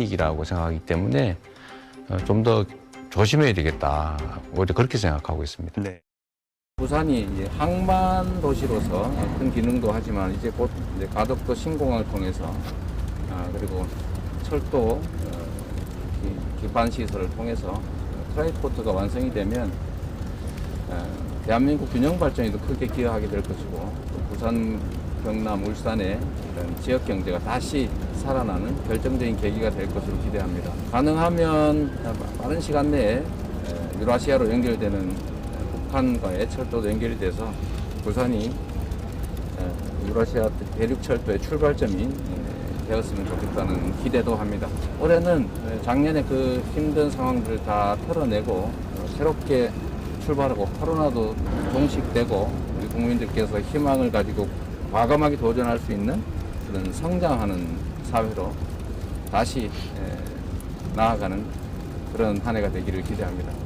이익이라고 생각하기 때문에 어, 좀더 조심해야 되겠다. 오히려 그렇게 생각하고 있습니다. 네. 부산이 이제 항만 도시로서 큰 기능도 하지만 이제 곧 이제 가덕도 신공항을 통해서 아, 그리고 철도 어, 기- 기반 시설을 통해서 트라이포트가 완성이 되면 어, 대한민국 균형 발전에도 크게 기여하게 될 것이고 또 부산, 경남, 울산의 지역 경제가 다시 살아나는 결정적인 계기가 될 것으로 기대합니다. 가능하면 빠른 시간 내에 에, 유라시아로 연결되는 북한과의 철도도 연결이 돼서 부산이 에, 유라시아 대륙 철도의 출발점이 에, 되었으면 좋겠다는 기대도 합니다. 올해는 에, 작년에 그 힘든 상황들을 다 털어내고 어, 새롭게 출발하고 코로나도 종식되고 우리 국민들께서 희망을 가지고 과감하게 도전할 수 있는 그런 성장하는 사회로 다시 에, 나아가는 그런 한 해가 되기를 기대합니다.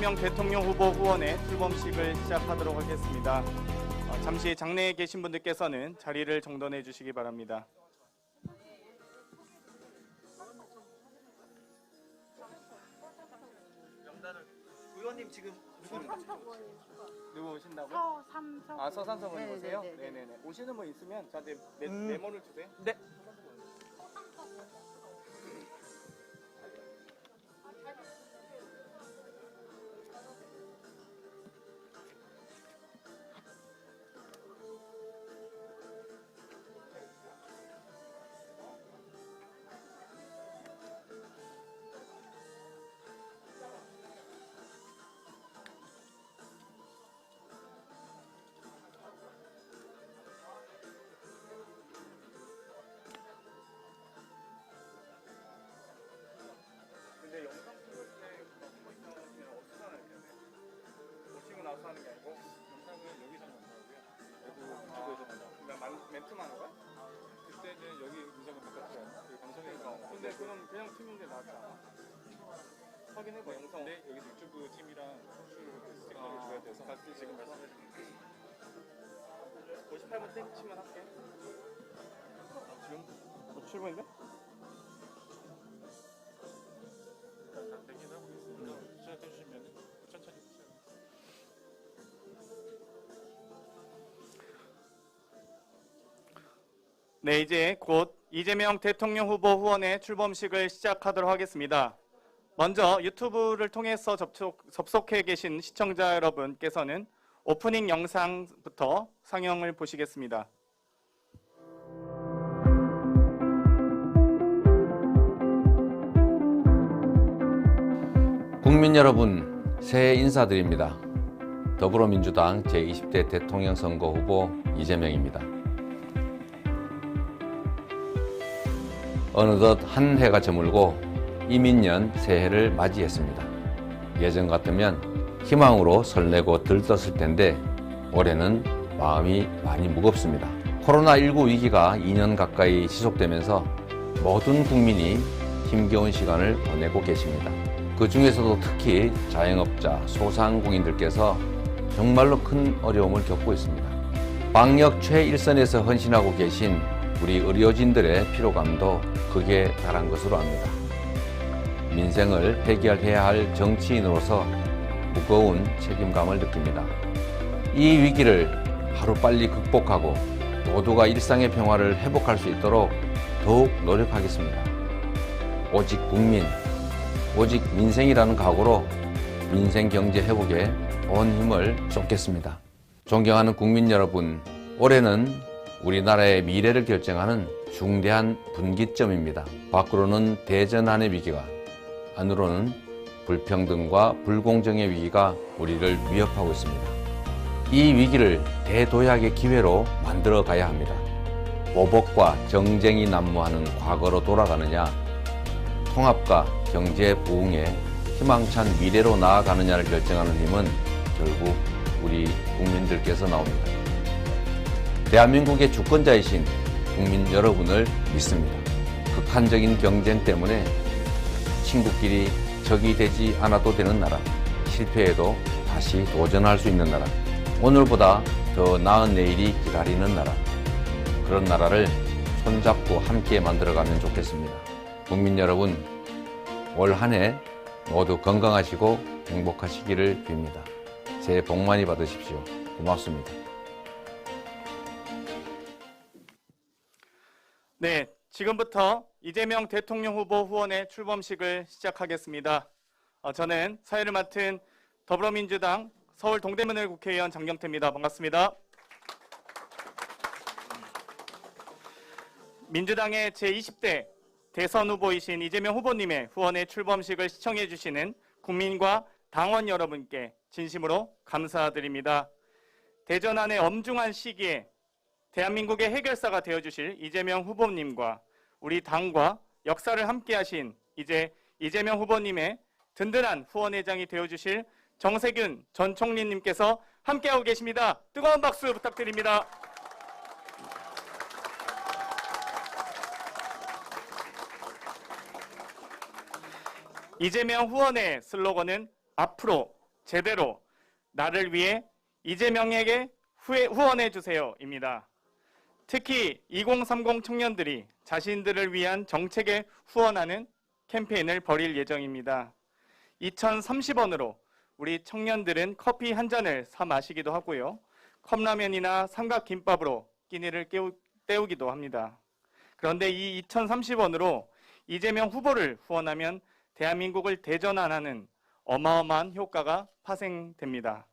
이재명 대통령 후보 후원의 출범식을 시작하도록 하겠습니다. 어, 잠시 장내에 계신 분들께서는 자리를 정돈해 주시기 바랍니다. 의원님 지금? 누구 오신다고요? 서삼서. 아 서산서분 네, 오세요? 네, 네, 네. 네네네. 오시는 분 있으면 저한테 메, 음. 메모를 주세요. 네. 만- 하는 거야? 그때는 여기 문서가 바깥으로 그 방송에서 근데 그럼 그냥 팀인데 낫지 않아? 확인해봐 영상. 근데 여기서 유튜브 팀이랑 선수 스티커를 아, 줘야 돼서 같이 지금 말씀해 주신 58분 땡 치면 할게. 아, 지금 57분인데? 네, 이제 곧 이재명 대통령 후보 후원의 출범식을 시작하도록 하겠습니다. 먼저 유튜브를 통해서 접속, 접속해 계신 시청자 여러분께서는 오프닝 영상부터 상영을 보시겠습니다. 국민 여러분, 새해 인사드립니다. 더불어민주당 제20대 대통령 선거 후보 이재명입니다. 어느덧 한 해가 저물고 이민년 새해를 맞이했습니다. 예전 같으면 희망으로 설레고 들떴을 텐데 올해는 마음이 많이 무겁습니다. 코로나19 위기가 2년 가까이 지속되면서 모든 국민이 힘겨운 시간을 보내고 계십니다. 그 중에서도 특히 자영업자, 소상공인들께서 정말로 큰 어려움을 겪고 있습니다. 방역 최일선에서 헌신하고 계신 우리 의료진들의 피로감도 극에 달한 것으로 압니다. 민생을 해결해야 할 정치인으로서 무거운 책임감을 느낍니다. 이 위기를 하루빨리 극복하고 모두가 일상의 평화를 회복할 수 있도록 더욱 노력하겠습니다. 오직 국민, 오직 민생이라는 각오로 민생 경제 회복에 온 힘을 쏟겠습니다. 존경하는 국민 여러분, 올해는 우리나라의 미래를 결정하는 중대한 분기점입니다. 밖으로는 대전환의 위기가, 안으로는 불평등과 불공정의 위기가 우리를 위협하고 있습니다. 이 위기를 대도약의 기회로 만들어 가야 합니다. 보복과 정쟁이 난무하는 과거로 돌아가느냐, 통합과 경제 부흥의 희망찬 미래로 나아가느냐를 결정하는 힘은 결국 우리 국민들께서 나옵니다. 대한민국의 주권자이신 국민 여러분을 믿습니다. 극한적인 경쟁 때문에 친구끼리 적이 되지 않아도 되는 나라, 실패해도 다시 도전할 수 있는 나라, 오늘보다 더 나은 내일이 기다리는 나라, 그런 나라를 손잡고 함께 만들어가면 좋겠습니다. 국민 여러분, 올 한 해 모두 건강하시고 행복하시기를 빕니다. 새해 복 많이 받으십시오. 고맙습니다. 네, 지금부터 이재명 대통령 후보 후원의 출범식을 시작하겠습니다. 어, 저는 사회를 맡은 더불어민주당 서울 동대문을 국회의원 장경태입니다. 반갑습니다. 민주당의 제20대 대선 후보이신 이재명 후보님의 후원의 출범식을 시청해 주시는 국민과 당원 여러분께 진심으로 감사드립니다. 대전환의 엄중한 시기에 대한민국의 해결사가 되어주실 이재명 후보님과 우리 당과 역사를 함께하신 이제 이재명 후보님의 든든한 후원회장이 되어주실 정세균 전 총리님께서 함께하고 계십니다. 뜨거운 박수 부탁드립니다. 이재명 후원의 슬로건은 앞으로 제대로 나를 위해 이재명에게 후원해 주세요입니다. 특히 2030 청년들이 자신들을 위한 정책에 후원하는 캠페인을 벌일 예정입니다. 2030원으로 우리 청년들은 커피 한 잔을 사 마시기도 하고요. 컵라면이나 삼각김밥으로 끼니를 깨우, 때우기도 합니다. 그런데 이 2,030원으로 이재명 후보를 후원하면 대한민국을 대전환하는 어마어마한 효과가 파생됩니다.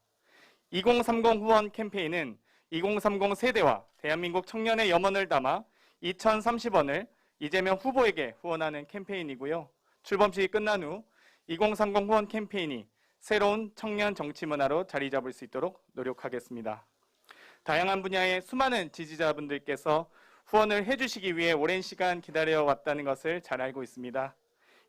2030 후원 캠페인은 2030 세대와 대한민국 청년의 염원을 담아 2,030원을 이재명 후보에게 후원하는 캠페인이고요. 출범식이 끝난 후 2030 후원 캠페인이 새로운 청년 정치 문화로 자리 잡을 수 있도록 노력하겠습니다. 다양한 분야의 수많은 지지자분들께서 후원을 해주시기 위해 오랜 시간 기다려왔다는 것을 잘 알고 있습니다.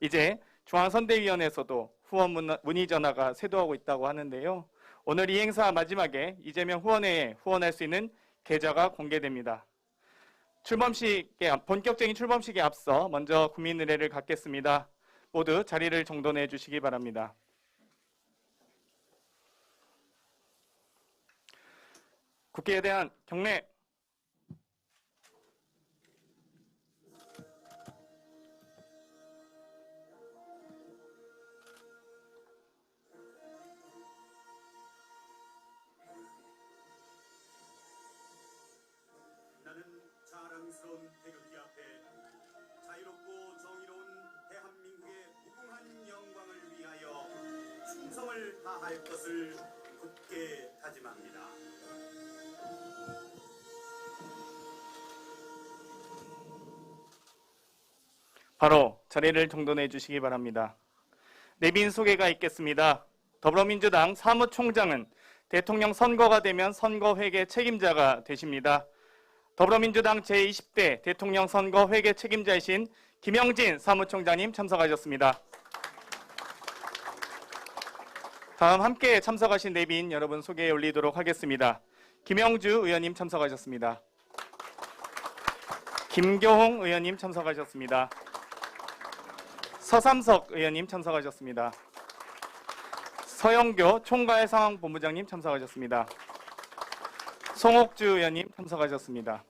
이제 중앙선대위원회에서도 후원 문- 문의 전화가 쇄도하고 있다고 하는데요. 오늘 이 행사 마지막에 이재명 후원회에 후원할 수 있는 계좌가 공개됩니다. 출범식에 앞- 본격적인 출범식에 앞서 먼저 국민 의례를 갖겠습니다. 모두 자리를 정돈해 주시기 바랍니다. 국회에 대한 경례 다할 것을 굳게 다짐합니다. 바로 자리를 정돈해 주시기 바랍니다. 내빈 소개가 있겠습니다. 더불어민주당 사무총장은 대통령 선거가 되면 선거회계 책임자가 되십니다. 더불어민주당 제20대 대통령 선거 회계 책임자이신 김영진 사무총장님 참석하셨습니다. 다음 함께 참석하신 내빈 여러분 소개해 올리도록 하겠습니다. 김영주 의원님 참석하셨습니다. 김교홍 의원님 참석하셨습니다. 서삼석 의원님 참석하셨습니다. 서영교 총괄 상황본부장님 참석하셨습니다. 송옥주 의원님 참석하셨습니다.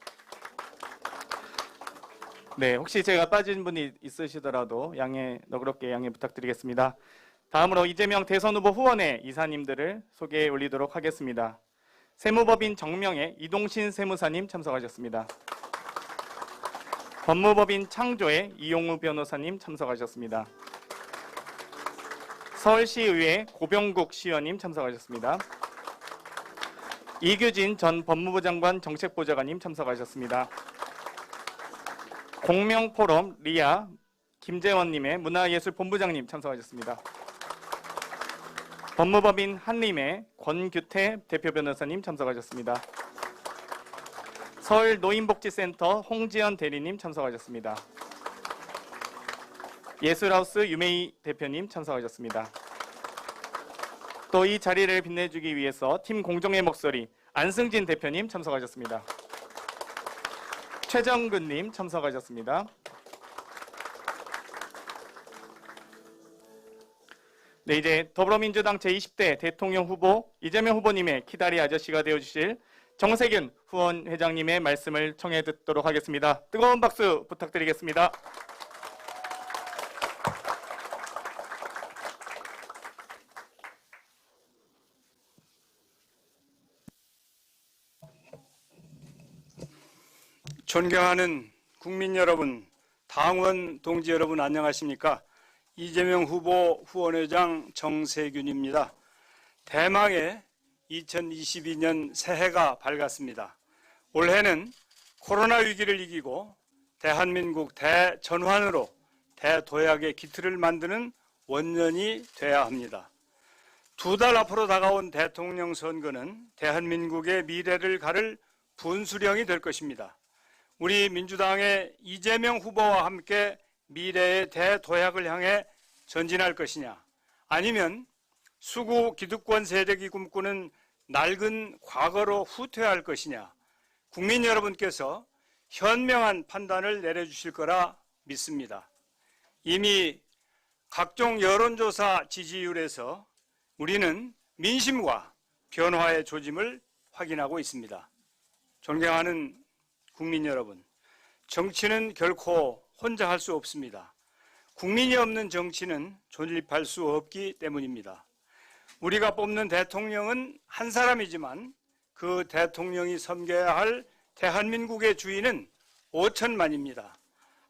네, 혹시 제가 빠진 분이 있으시더라도 양해 너그럽게 양해 부탁드리겠습니다. 다음으로 이재명 대선 후보 후원회 이사님들을 소개해 올리도록 하겠습니다. 세무법인 정명의 이동신 세무사님 참석하셨습니다. 법무법인 창조의 이용우 변호사님 참석하셨습니다. 서울시의회 고병국 시의원님 참석하셨습니다. 이규진 전 법무부 장관 정책보좌관님 참석하셨습니다. 공명포럼 리아 김재원님의 문화예술본부장님 참석하셨습니다. 법무법인 한림의 권규태 대표 변호사님 참석하셨습니다. 서울 노인복지센터 홍지연 대리님 참석하셨습니다. 예술하우스 유메이 대표님 참석하셨습니다. 또 이 자리를 빛내주기 위해서 팀 공정의 목소리 안승진 대표님 참석하셨습니다. 최정근님 참석하셨습니다. 네, 이제 더불어민주당 제20대 대통령 후보 이재명 후보님의 키다리 아저씨가 되어주실 정세균 후원 회장님의 말씀을 청해 듣도록 하겠습니다. 뜨거운 박수 부탁드리겠습니다. 존경하는 국민 여러분, 당원 동지 여러분 안녕하십니까? 이재명 후보 후원회장 정세균입니다. 대망의 2022년 새해가 밝았습니다. 올해는 코로나 위기를 이기고 대한민국 대전환으로 대도약의 기틀을 만드는 원년이 돼야 합니다. 두 달 앞으로 다가온 대통령 선거는 대한민국의 미래를 가를 분수령이 될 것입니다. 우리 민주당의 이재명 후보와 함께 미래의 대도약을 향해 전진할 것이냐 아니면 수구 기득권 세력이 꿈꾸는 낡은 과거로 후퇴할 것이냐 국민 여러분께서 현명한 판단을 내려주실 거라 믿습니다. 이미 각종 여론조사 지지율에서 우리는 민심과 변화의 조짐을 확인하고 있습니다. 존경하는 국민 여러분, 정치는 결코 혼자 할 수 없습니다. 국민이 없는 정치는 존립할 수 없기 때문입니다. 우리가 뽑는 대통령은 한 사람이지만 그 대통령이 섬겨야 할 대한민국의 주인은 5천만입니다.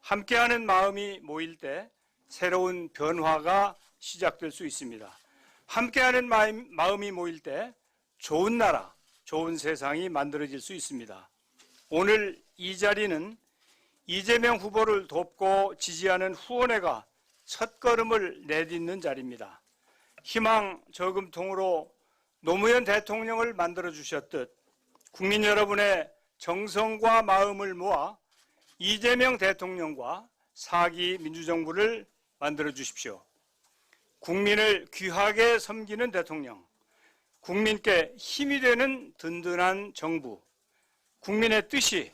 함께하는 마음이 모일 때 새로운 변화가 시작될 수 있습니다. 함께하는 마음, 마음이 모일 때 좋은 나라, 좋은 세상이 만들어질 수 있습니다. 오늘 이 자리는 이재명 후보를 돕고 지지하는 후원회가 첫걸음을 내딛는 자리입니다. 희망 저금통으로 노무현 대통령을 만들어 주셨듯 국민 여러분의 정성과 마음을 모아 이재명 대통령과 사기 민주정부를 만들어 주십시오. 국민을 귀하게 섬기는 대통령, 국민께 힘이 되는 든든한 정부, 국민의 뜻이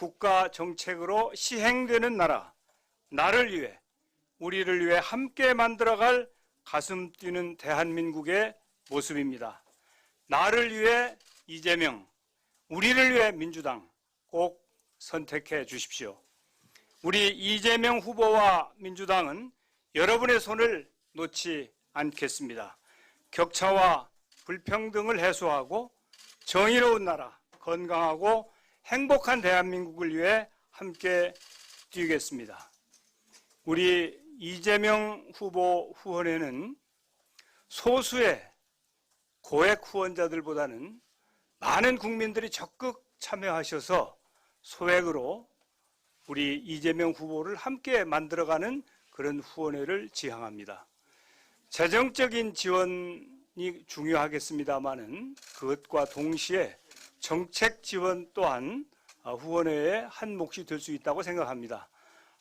국가 정책으로 시행되는 나라, 나를 위해, 우리를 위해 함께 만들어갈 가슴 뛰는 대한민국의 모습입니다. 나를 위해 이재명, 우리를 위해 민주당 꼭 선택해 주십시오. 우리 이재명 후보와 민주당은 여러분의 손을 놓지 않겠습니다. 격차와 불평등을 해소하고 정의로운 나라, 건강하고 행복한 대한민국을 위해 함께 뛰겠습니다. 우리 이재명 후보 후원회는 소수의 고액 후원자들보다는 많은 국민들이 적극 참여하셔서 소액으로 우리 이재명 후보를 함께 만들어가는 그런 후원회를 지향합니다. 재정적인 지원이 중요하겠습니다만은 그것과 동시에 정책 지원 또한 아, 후원회의 한 몫이 될 수 있다고 생각합니다.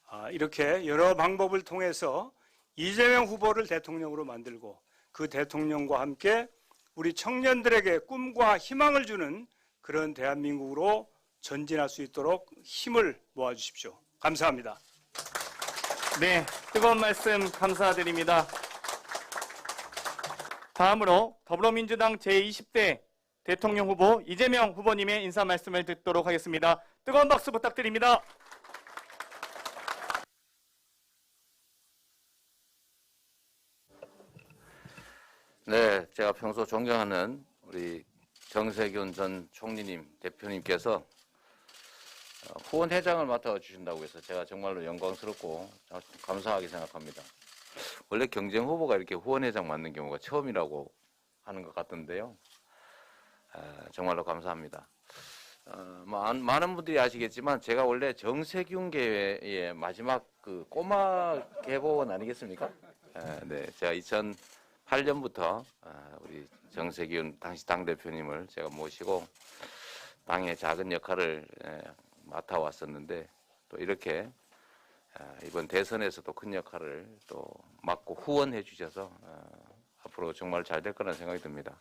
아, 이렇게 여러 방법을 통해서 이재명 후보를 대통령으로 만들고 그 대통령과 함께 우리 청년들에게 꿈과 희망을 주는 그런 대한민국으로 전진할 수 있도록 힘을 모아 주십시오. 감사합니다. 네, 뜨거운 말씀 감사드립니다. 다음으로 더불어민주당 제20대 대통령 후보 이재명 후보님의 인사 말씀을 듣도록 하겠습니다. 뜨거운 박수 부탁드립니다. 네, 제가 평소 존경하는 우리 정세균 전 총리님 대표님께서 어, 후원 회장을 맡아 주신다고 해서 제가 정말로 영광스럽고 감사하게 생각합니다. 원래 경쟁 후보가 이렇게 후원 회장 맡는 경우가 처음이라고 하는 것 같던데요. 아, 정말로 감사합니다. 어, 많- 많은 분들이 아시겠지만 제가 원래 정세균 계의 마지막 그 꼬마 개보원 아니겠습니까? 아, 네, 제가 2008년부터 아, 우리 정세균 당시 당 대표님을 제가 모시고 당의 작은 역할을 에, 맡아 왔었는데 또 이렇게 아, 이번 대선에서도 큰 역할을 또 맡고 후원해 주셔서 아, 앞으로 정말 잘 될 거라는 생각이 듭니다.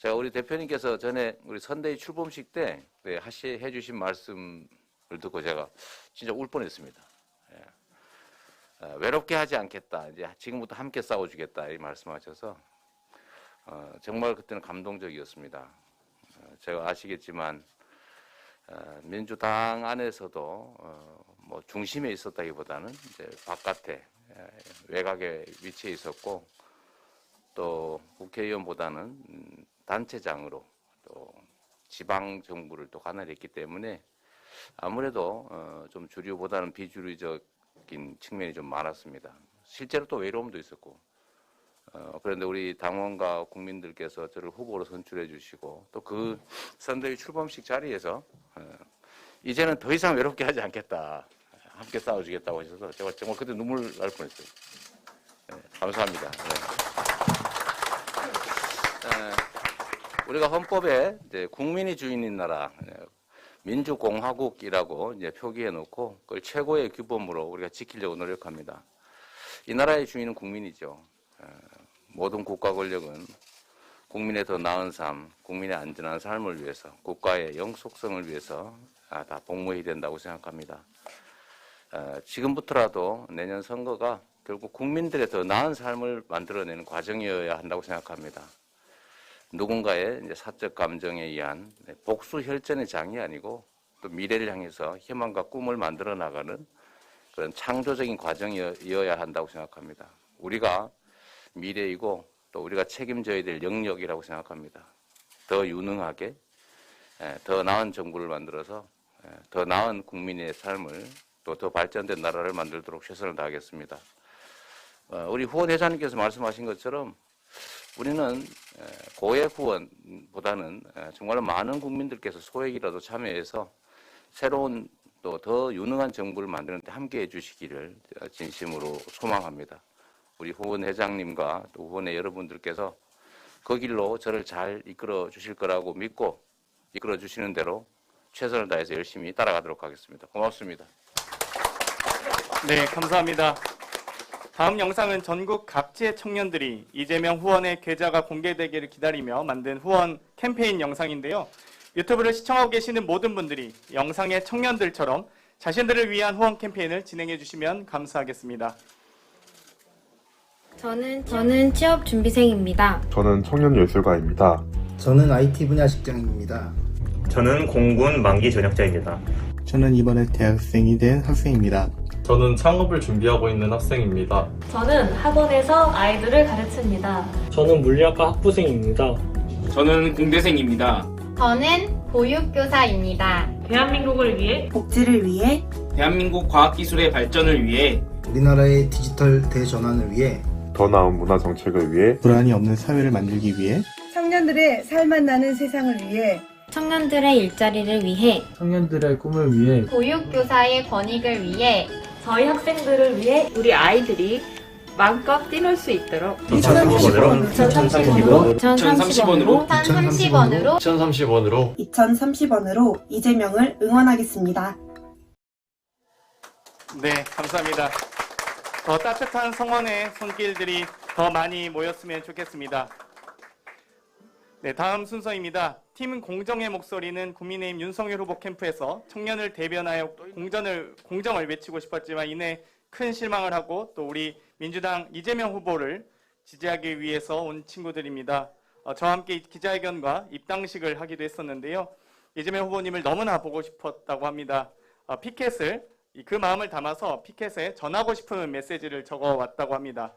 제가 우리 대표님께서 전에 우리 선대위 출범식 때 네, 하시 해 주신 말씀을 듣고 제가 진짜 울 뻔했습니다. 예. 어, 외롭게 하지 않겠다. 이제 지금부터 함께 싸워주겠다 이 말씀하셔서 어, 정말 그때는 감동적이었습니다. 어, 제가 아시겠지만 어, 민주당 안에서도 어, 뭐 중심에 있었다기보다는 바깥에 예, 외곽에 위치해 있었고 또 국회의원보다는 음, 단체장으로 또 지방 정부를 또 관할했기 때문에 아무래도 어, 좀 주류보다는 비주류적인 측면이 좀 많았습니다. 실제로 또 외로움도 있었고 어, 그런데 우리 당원과 국민들께서 저를 후보로 선출해 주시고 또 그 선대위 출범식 자리에서 어, 이제는 더 이상 외롭게 하지 않겠다 함께 싸워주겠다고 하셔서 제가 정말 그때 눈물 날 뻔했어요. 네, 감사합니다. 네. 우리가 헌법에 이제 국민이 주인인 나라, 에, 민주공화국이라고 이제 표기해 놓고 그걸 최고의 규범으로 우리가 지키려고 노력합니다. 이 나라의 주인은 국민이죠. 에, 모든 국가 권력은 국민의 더 나은 삶, 국민의 안전한 삶을 위해서, 국가의 영속성을 위해서 아, 다 복무해야 된다고 생각합니다. 어, 지금부터라도 내년 선거가 결국 국민들의 더 나은 삶을 만들어내는 과정이어야 한다고 생각합니다. 누군가의 이제 사적 감정에 의한 복수 혈전의 장이 아니고 또 미래를 향해서 희망과 꿈을 만들어 나가는 그런 창조적인 과정이어야 한다고 생각합니다. 우리가 미래이고 또 우리가 책임져야 될 영역이라고 생각합니다. 더 유능하게 예, 더 나은 정부를 만들어서 예, 더 나은 국민의 삶을 또 더 발전된 나라를 만들도록 최선을 다하겠습니다. 어, 우리 후원 회장님께서 말씀하신 것처럼 우리는 에, 고액 후원보다는 에, 정말로 많은 국민들께서 소액이라도 참여해서 새로운 또 더 유능한 정부를 만드는 데 함께해 주시기를 진심으로 소망합니다. 우리 후원 회장님과 또 후원의 여러분들께서 그 길로 저를 잘 이끌어 주실 거라고 믿고 이끌어 주시는 대로 최선을 다해서 열심히 따라가도록 하겠습니다. 고맙습니다. 네, 감사합니다. 다음 영상은 전국 각지의 청년들이 이재명 후원의 계좌가 공개되기를 기다리며 만든 후원 캠페인 영상인데요. 유튜브를 시청하고 계시는 모든 분들이 영상의 청년들처럼 자신들을 위한 후원 캠페인을 진행해 주시면 감사하겠습니다. 저는 저는 취업 준비생입니다. 저는 청년 예술가입니다. 저는 IT 분야 직장인입니다. 저는 공군 만기 전역자입니다. 저는 이번에 대학생이 된 학생입니다. 저는 창업을 준비하고 있는 학생입니다. 저는 학원에서 아이들을 가르칩니다. 저는 물리학과 학부생입니다. 저는 공대생입니다. 저는 보육교사입니다. 대한민국을 위해 복지를 위해 대한민국 과학기술의 발전을 위해 우리나라의 디지털 대전환을 위해 더 나은 문화 정책을 위해 불안이 없는 사회를 만들기 위해 청년들의 살맛 나는 세상을 위해 청년들의 일자리를 위해 청년들의 꿈을 위해 보육교사의 권익을 위해 저희 학생들을 위해 우리 아이들이 마음껏 뛰놀 수 있도록 2030원으로 2030원으로 2030원으로 1030원으로 2030원으로 2030원으로 이재명을 응원하겠습니다. 네, 감사합니다. 더 따뜻한 성원의 손길들이 더 많이 모였으면 좋겠습니다. 네, 다음 순서입니다. 팀 공정의 목소리는 국민의힘 윤석열 후보 캠프에서 청년을 대변하여 공전을, 공정을 외치고 싶었지만 이내 큰 실망을 하고 또 우리 민주당 이재명 후보를 지지하기 위해서 온 친구들입니다. 어, 저와 함께 기자회견과 입당식을 하기도 했었는데요. 이재명 후보님을 너무나 보고 싶었다고 합니다. 어, 피켓을 이- 그 마음을 담아서 피켓에 전하고 싶은 메시지를 적어 왔다고 합니다.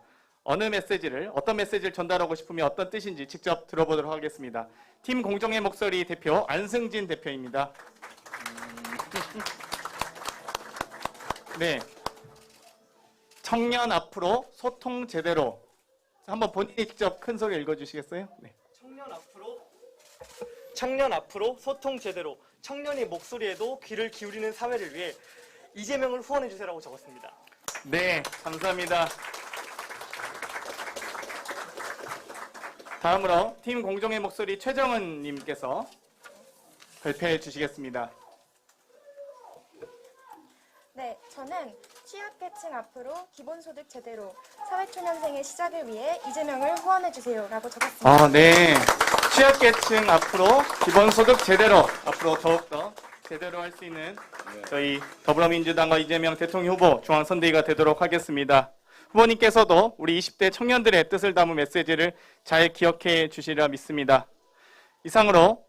어느 메시지를 어떤 메시지를 전달하고 싶으면 어떤 뜻인지 직접 들어보도록 하겠습니다. 팀 공정의 목소리 대표 안승진 대표입니다. 네. 청년 앞으로 소통 제대로. 한번 본인이 직접 큰 소리 읽어 주시겠어요? 네. 청년 앞으로 청년 앞으로 소통 제대로 청년의 목소리에도 귀를 기울이는 사회를 위해 이재명을 후원해 주세요라고 적었습니다. 네, 감사합니다. 다음으로 팀 공정의 목소리 최정은 님께서 발표해 주시겠습니다. 네, 저는 취약계층 앞으로 기본소득 제대로 사회초년생의 시작을 위해 이재명을 후원해 주세요라고 적었습니다. 아, 네. 취약계층 앞으로 기본소득 제대로 앞으로 더욱더 제대로 할 수 있는 저희 더불어민주당과 이재명 대통령 후보 중앙선대위가 되도록 하겠습니다. 후보님께서도 우리 20대 청년들의 뜻을 담은 메시지를 잘 기억해 주시리라 믿습니다. 이상으로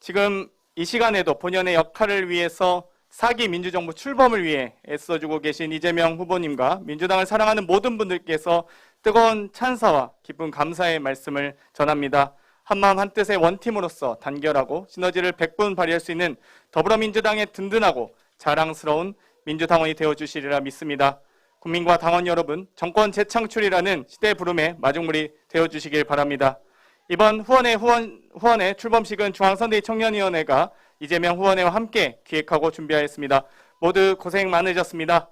지금 이 시간에도 본연의 역할을 위해서 사기 민주정부 출범을 위해 애써주고 계신 이재명 후보님과 민주당을 사랑하는 모든 분들께서 뜨거운 찬사와 기쁜 감사의 말씀을 전합니다. 한마음 한뜻의 원팀으로서 단결하고 시너지를 100분 발휘할 수 있는 더불어민주당의 든든하고 자랑스러운 민주당원이 되어주시리라 믿습니다. 국민과 당원 여러분, 정권 재창출이라는 시대 부름의 마중물이 되어 주시길 바랍니다. 이번 후원의 후원, 후원의 출범식은 중앙선대위 청년위원회가 이재명 후원회와 함께 기획하고 준비하였습니다. 모두 고생 많으셨습니다.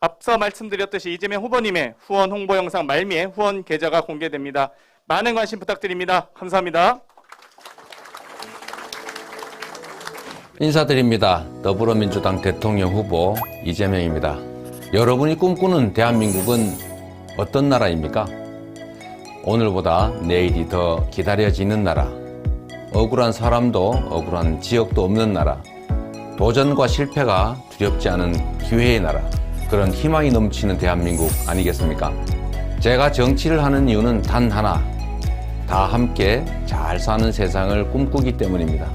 앞서 말씀드렸듯이 이재명 후보님의 후원 홍보 영상 말미에 후원 계좌가 공개됩니다. 많은 관심 부탁드립니다. 감사합니다. 인사드립니다. 더불어민주당 대통령 후보 이재명입니다. 여러분이 꿈꾸는 대한민국은 어떤 나라입니까? 오늘보다 내일이 더 기다려지는 나라. 억울한 사람도 억울한 지역도 없는 나라. 도전과 실패가 두렵지 않은 기회의 나라. 그런 희망이 넘치는 대한민국 아니겠습니까? 제가 정치를 하는 이유는 단 하나. 다 함께 잘 사는 세상을 꿈꾸기 때문입니다.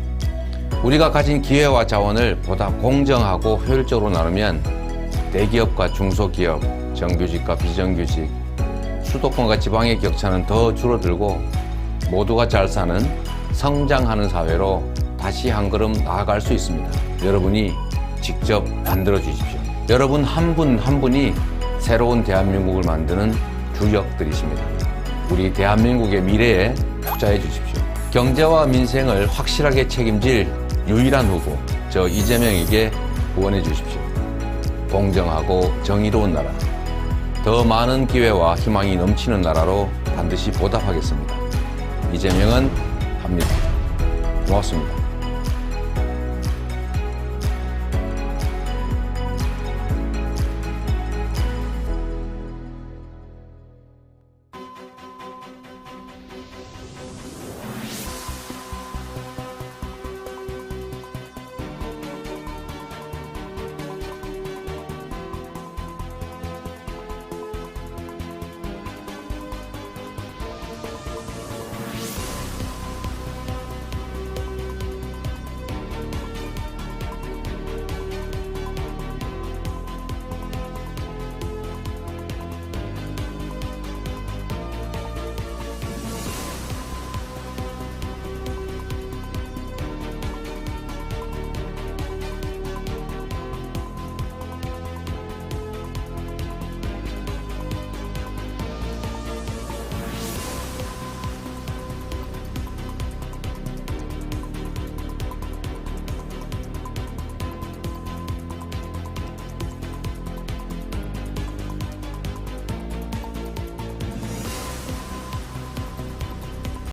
우리가 가진 기회와 자원을 보다 공정하고 효율적으로 나누면 대기업과 중소기업, 정규직과 비정규직, 수도권과 지방의 격차는 더 줄어들고 모두가 잘 사는 성장하는 사회로 다시 한 걸음 나아갈 수 있습니다. 여러분이 직접 만들어 주십시오. 여러분 한 분한 분이 새로운 대한민국을 만드는 주역들이십니다. 우리 대한민국의 미래에 투자해 주십시오. 경제와 민생을 확실하게 책임질 유일한 후보, 저 이재명에게 후원해 주십시오. 공정하고 정의로운 나라, 더 많은 기회와 희망이 넘치는 나라로 반드시 보답하겠습니다. 이재명은 합니다. 고맙습니다.